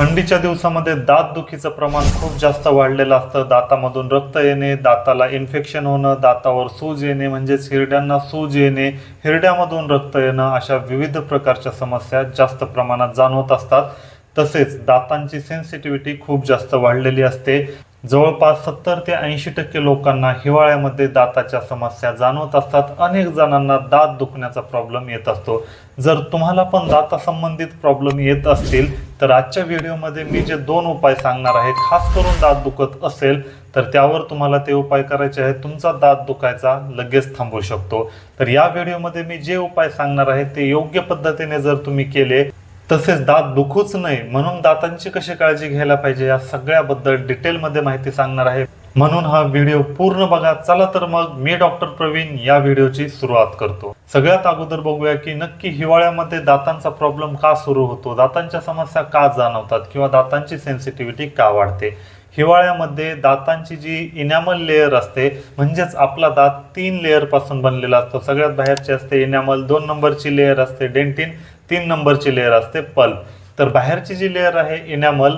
थंडीच्या दिवसामध्ये दात दुखीचं प्रमाण खूप जास्त वाढलेलं असतं. दातामधून रक्त येणे दाताला इन्फेक्शन होणं दातावर सूज येणे म्हणजेच हिरड्यांना सूज येणे हिरड्यामधून रक्त येणं अशा विविध प्रकारच्या समस्या जास्त प्रमाणात जाणवत असतात. तसेच दातांची सेन्सिटिव्हिटी खूप जास्त वाढलेली असते. जवळपास सत्तर ते ऐंशी टक्के लोकांना हिवाळ्यामध्ये दाताच्या समस्या जाणवत असतात. अनेक जणांना दात दुखण्याचा प्रॉब्लेम येत असतो. जर तुम्हाला पण दातासंबंधित प्रॉब्लेम येत असतील तर आजच्या व्हिडिओमध्ये मी जे दोन उपाय सांगणार आहे खास करून दात दुखत असेल तर त्यावर तुम्हाला ते उपाय करायचे आहेत. तुमचा दात दुखायचा लगेच थांबवू शकतो. तर या व्हिडिओमध्ये मी जे उपाय सांगणार आहे ते योग्य पद्धतीने जर तुम्ही केले तसेच दात दुखूच नये म्हणून दातांची कशी काळजी घ्यायला पाहिजे या सगळ्याबद्दल डिटेलमध्ये माहिती सांगणार आहे. म्हणून हा व्हिडिओ पूर्ण बघा. चला तर मग मी डॉक्टर प्रवीण या व्हिडिओची सुरुवात करतो. सगळ्यात अगोदर बघूया की नक्की हिवाळ्यामध्ये दातांचा प्रॉब्लेम का सुरू होतो? दातांच्या समस्या का जाणवतात किंवा दातांची सेन्सिटिव्हिटी का वाढते? हिवाळ्यामध्ये दातांची जी इनॅमल लेअर असते म्हणजेच आपला दात तीन लेअरपासून बनलेला असतो. सगळ्यात बाहेरची असते इनॅमल दोन नंबरची लेअर असते डेंटिन तीन नंबरची लेअर असते पल्प तर बाहेरची जी लेअर आहे इनॅमल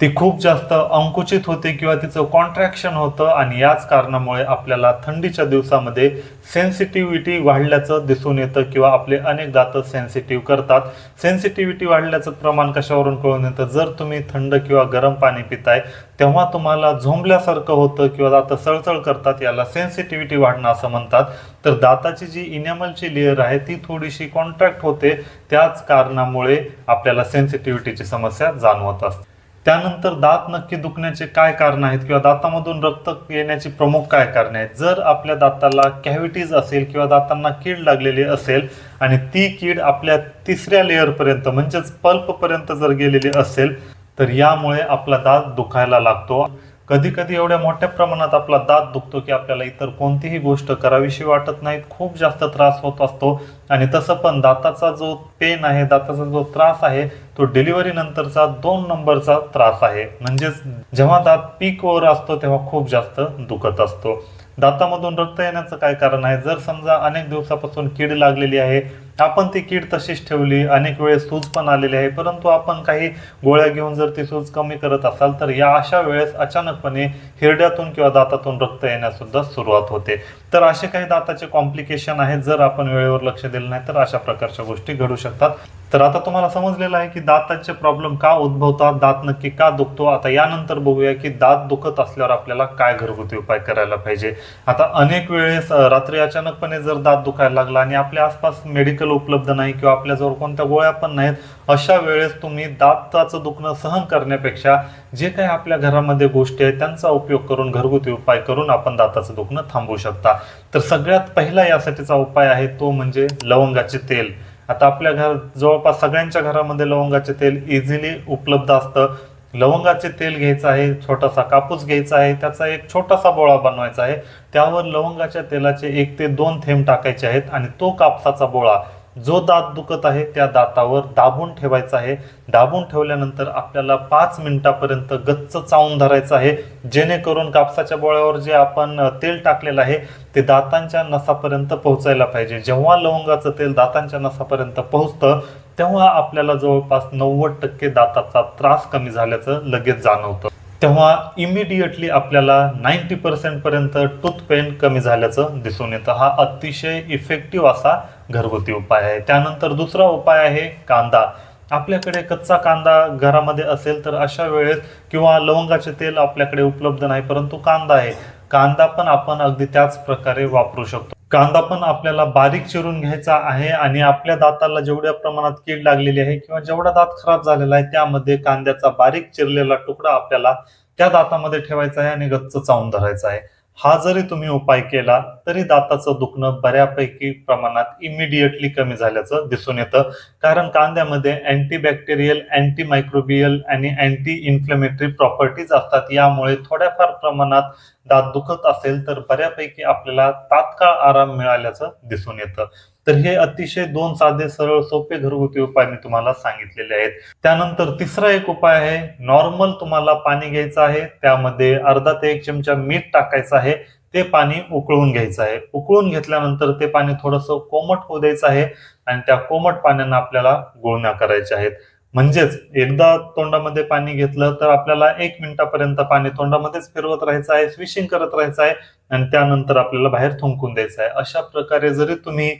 ती खूप जास्त अंकुचित होते किंवा तिचं कॉन्ट्रॅक्शन होतं आणि याच कारणामुळे आपल्याला थंडीच्या दिवसामध्ये सेन्सिटिव्हिटी वाढल्याचं दिसून येतं किंवा आपले अनेक दातं सेन्सिटिव्ह करतात. सेन्सिटिव्हिटी वाढल्याचं प्रमाण कशावरून कळून येतं? जर तुम्ही थंड किंवा गरम पाणी पिताय तेव्हा तुम्हाला झोंबल्यासारखं होतं किंवा दातं सळसळ करतात याला सेन्सिटिव्हिटी वाढणं असं म्हणतात. तर दाताची जी इनॅमलची लेअर आहे ती थोडीशी कॉन्ट्रॅक्ट होते. त्याच कारणामुळे आपल्याला सेन्सिटिव्हिटीची समस्या जाणवत असते. त्यानंतर दात नक्की दुखण्याचे काय कारण आहेत किंवा दातामधून रक्त येण्याची प्रमुख काय कारणे आहेत? जर आपल्या दाताला कॅव्हिटीज असेल किंवा दातांना कीड लागलेली असेल आणि ती कीड आपल्या तिसऱ्या लेअरपर्यंत म्हणजेच पल्पपर्यंत जर गेलेली असेल तर यामुळे आपला दात दुखायला लागतो. कधी कधी एवढ्या मोठ्या प्रमाणात आपला दात दुखतो की आपल्याला इतर कोणतीही गोष्ट करावीशी वाटत नाहीत. खूप जास्त त्रास होत असतो. आणि तसं पण दाताचा जो पेन आहे दाताचा जो त्रास आहे तो डिलिव्हरी नंतरचा दोन नंबरचा त्रास आहे. म्हणजेच जेव्हा दात पीकवर असतो तेव्हा खूप जास्त दुखत असतो. दातामधून रक्त येण्याचं काय कारण आहे? जर समजा अनेक दिवसापासून कीड लागलेली आहे आपण ती कीड तशीच ठेवली अनेक वेळेस सूज पण आलेली आहे परंतु आपण काही गोळ्या घेऊन जर ती सूज कमी करत असाल तर या अशा वेळेस अचानकपणे हिरड्यातून किंवा दातातून रक्त येण्यास सुद्धा सुरुवात होते. तर असे काही दाताचे कॉम्प्लिकेशन आहेत जर आपण वेळेवर लक्ष दिलं नाही तर अशा प्रकारच्या गोष्टी घडू शकतात. तर आता तुम्हाला समजलेलं आहे की दातांचे प्रॉब्लेम का उद्भवतात दात नक्की का दुखतो? आता यानंतर बघूया की दात दुखत असल्यावर आपल्याला काय घरगुती उपाय करायला पाहिजे. आता अनेक वेळेस रात्री अचानकपणे जर दात दुखायला लागला आणि आपल्या आसपास मेडिकल उपलब्ध नाही किंवा आपल्याजवळ कोणत्या गोळ्या पण नाहीत अशा वेळेस तुम्ही दाताचं दुखणं सहन करण्यापेक्षा जे काही आपल्या घरामध्ये गोष्टी आहेत त्यांचा उपयोग करून घरगुती उपाय करून आपण दाताचं दुखणं थांबवू शकता. तर सगळ्यात पहिला यासाठीचा उपाय आहे तो म्हणजे लवंगाचे तेल. आता आपल्या घर जवळपास सगळ्यांच्या घरामध्ये लवंगाचे तेल इझिली उपलब्ध असतं. लवंगाचे तेल घ्यायचं आहे छोटासा कापूस घ्यायचा आहे त्याचा एक छोटासा बोळा बनवायचा आहे. त्यावर लवंगाच्या तेलाचे एक ते दोन थेंब टाकायचे आहेत आणि तो कापसाचा बोळा जो दात दुखत आहे त्या दातावर दाबून ठेवायचा आहे. दाबून ठेवल्यानंतर आपल्याला पाच मिनिटापर्यंत गच्च चावून धरायचं आहे. जेणेकरून कापसाच्या बोळ्यावर जे आपण तेल टाकलेलं आहे ते दातांच्या नसापर्यंत पोहोचायला पाहिजे. जेव्हा लवंगाचं तेल दातांच्या नसापर्यंत पोहोचतं तेव्हा आपल्याला जवळपास नव्वद टक्के दाताचा त्रास कमी झाल्याचं लगेच जाणवतं. तेव्हा इमिडिएटली आपल्याला नाईन्टी पर्सेंटपर्यंत पर्यंत टूथ पेन कमी झाल्याचं दिसून येतं. हा अतिशय इफेक्टिव्ह असा घरगुती उपाय आहे. त्यानंतर दुसरा उपाय आहे कांदा. आपल्याकडे कच्चा कांदा घरामध्ये असेल तर अशा वेळेस किंवा लवंगाचे तेल आपल्याकडे उपलब्ध नाही परंतु कांदा आहे. कांदा पण आपण अगदी त्याच प्रकारे वापरू शकतो. कांदा पण आपल्याला बारीक चिरून घ्यायचा आहे आणि आपल्या दाताला जेवढ्या प्रमाणात कीड लागलेली आहे किंवा जेवढा दात खराब झालेला आहे त्यामध्ये कांद्याचा बारीक चिरलेला तुकडा आपल्याला त्या दातामध्ये ठेवायचा आहे आणि गच्च चावून धरायचा आहे. हा जरी तुम्ही उपाय केला तरी दाताचं दुखणं बऱ्यापैकी प्रमाणात इमिडिएटली कमी झाल्याचं दिसून येतं. कारण कांद्यामध्ये अँटीबॅक्टेरियल अँटी मायक्रोबियल आणि अँटी इन्फ्लेमेटरी प्रॉपर्टीज असतात. यामुळे थोड्याफार प्रमाणात दात दुखत असेल तर बऱ्यापैकी आपल्याला तात्काळ आराम मिळाल्याचं दिसून येतं. तर हे अतिशय दोन साधे सरळ सोपे घरगुती उपाय मी तुम्हाला सांगितलेले आहेत. त्यानंतर तिसरा एक उपाय आहे नॉर्मल तुम्हाला पाणी घ्यायचं आहे त्यामध्ये अर्धा ते एक चमचा मीठ टाकायचं आहे ते पाणी उकळून घ्यायचं आहे. उकळून घेतल्यानंतर ते पाणी थोडंसं कोमट होऊ द्यायचं आहे आणि त्या कोमट पाण्यानं आपल्याला गुळण्या करायच्या आहेत. म्हणजेच एकदा तोंडामध्ये पाणी घेतलं तर आपल्याला एक मिनिटापर्यंत पाणी तोंडामध्येच फिरवत राहायचं आहे स्विशिंग करत राहायचं आहे आणि त्यानंतर आपल्याला बाहेर थुंकून द्यायचं आहे. अशा प्रकारे जरी तुम्ही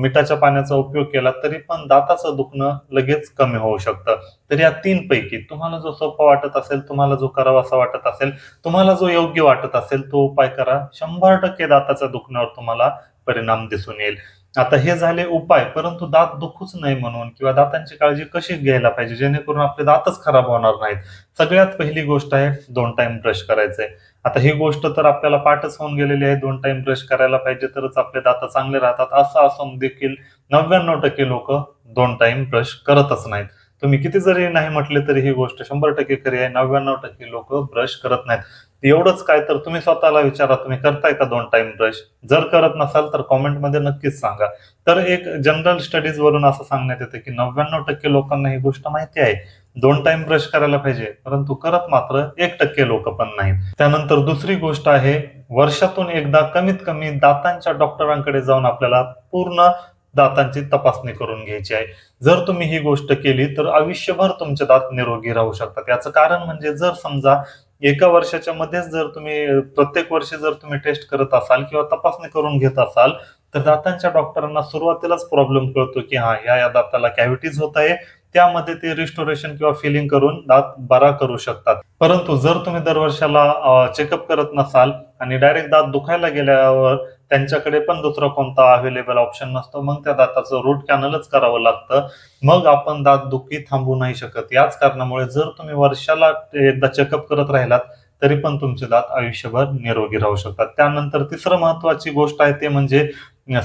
मिठाच्या पाण्याचा उपयोग केला तरी पण दाताचं दुखणं लगेच कमी होऊ शकतं. तर या तीन पैकी तुम्हाला जो सोपा वाटत असेल तुम्हाला जो करावासा वाटत असेल तुम्हाला जो योग्य वाटत असेल तो उपाय करा. शंभर टक्के दाताच्या दुखण्यावर तुम्हाला परिणाम दिसून येईल. आता हे झाले उपाय परंतु दात दुखूच नाही म्हणून किंवा दातांची काळजी कशी घ्यायला पाहिजे जेणेकरून आपले दातच खराब होणार नाहीत. सगळ्यात पहिली गोष्ट आहे दोन टाइम ब्रश करायचंय. आता ही गोष्ट तर आपल्याला पाठच होऊन गेलेली आहे दोन टाइम ब्रश करायला पाहिजे तरच आपले दात चांगले राहतात. असं असून देखील नव्याण्णव टक्के लोक दोन टाइम ब्रश करतच नाहीत. तुम्ही किती जरी नाही म्हटले तरी ही गोष्ट शंभर टक्के खरी आहे. नव्याण्णव टक्के लोक ब्रश करत नाहीत. एवढंच काय तर तुम्ही स्वतःला विचारा तुम्ही करताय का दोन टाइम ब्रश जर करत नसाल तर कॉमेंटमध्ये नक्कीच सांगा. तर एक जनरल स्टडीज वरून असं सांगण्यात येतं की नव्याण्णव टक्के लोकांना ही गोष्ट माहिती आहे. दोन टाइम ब्रश करायला पाहिजे परंतु करत मात्र एक टक्के लोक पण नाहीत. त्यानंतर दुसरी गोष्ट आहे वर्षातून एकदा कमीत कमी दातांच्या डॉक्टरांकडे जाऊन आपल्याला पूर्ण दातांची तपासणी करून घ्यायची आहे. जर तुम्ही ही गोष्ट केली तर आयुष्यभर तुमचे दात निरोगी राहू शकतात. याचं कारण म्हणजे जर समजा एका वर्षाच्या मध्येच जर तुम्ही प्रत्येक वर्षी जर तुम्ही टेस्ट करत असाल किंवा तपासणी करून घेत असाल तर दातांच्या डॉक्टरांना सुरुवातीलाच प्रॉब्लेम कळतो की हा या या दाताला कॅव्हिटीज होत आहे. त्यामध्ये ते रिस्टोरेशन किंवा फिलिंग करून दात बरा करू शकतात. परंतु जर तुम्ही दरवर्षाला चेकअप करत नसाल आणि डायरेक्ट दात दुखायला गेल्यावर त्यांच्याकडे पण दुसरा कोणता अवेलेबल ऑप्शन नसतो. मग त्या दाताचं रूट कॅनलच करावं लागतं. मग आपण दात दुखी थांबू नाही शकत. याच कारणामुळे जर तुम्ही वर्षाला एकदा चेकअप करत राहिलात तरी पण तुमचे दात आयुष्यभर निरोगी राहू शकतात. त्यानंतर तिसरं महत्वाची गोष्ट आहे ते म्हणजे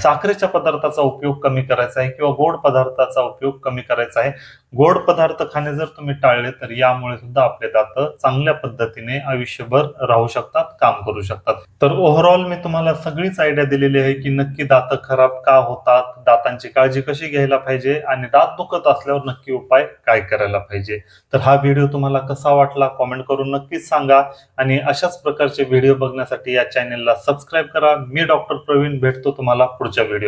साखरेच्या पदार्थाचा उपयोग कमी करायचा आहे किंवा गोड पदार्थाचा उपयोग कमी करायचा आहे. गोड पदार्थ खाणे जर तुम्ही टाळले तर यामुळे सुद्धा आपले दात चांगल्या पद्धतीने आयुष्यभर राहू शकतात काम करू शकतात. तर ओव्हरऑल मी तुम्हाला सगळीच आयडिया दिलेली आहे की नक्की दात खराब का होतात दातांची काळजी कशी घ्यायला पाहिजे आणि दात दुखत असल्यावर नक्की उपाय काय करायला पाहिजे. तर हा व्हिडिओ तुम्हाला कसा वाटला कॉमेंट करून नक्कीच सांगा आणि अशाच प्रकारचे व्हिडिओ बघण्यासाठी या चॅनेलला सबस्क्राईब करा. मी डॉक्टर प्रवीण भेटतो तुम्हाला पुढच्या व्हिडिओ